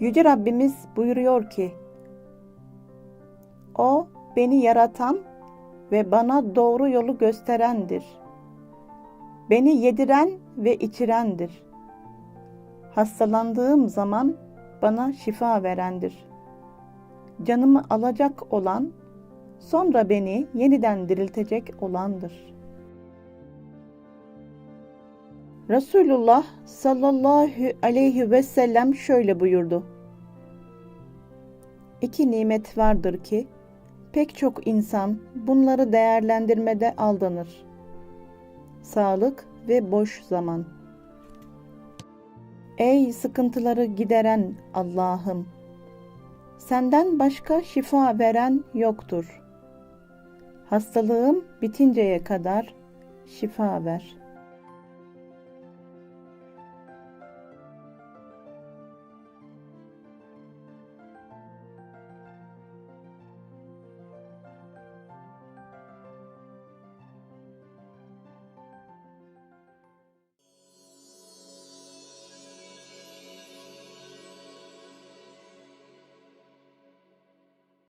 Yüce Rabbimiz buyuruyor ki, O beni yaratan ve bana doğru yolu gösterendir. Beni yediren ve içirendir. Hastalandığım zaman bana şifa verendir. Canımı alacak olan, sonra beni yeniden diriltecek olandır. Resulullah sallallahu aleyhi ve sellem şöyle buyurdu. İki nimet vardır ki pek çok insan bunları değerlendirmede aldanır. Sağlık ve boş zaman. Ey sıkıntıları gideren Allah'ım! Senden başka şifa veren yoktur. Hastalığım bitinceye kadar şifa ver.''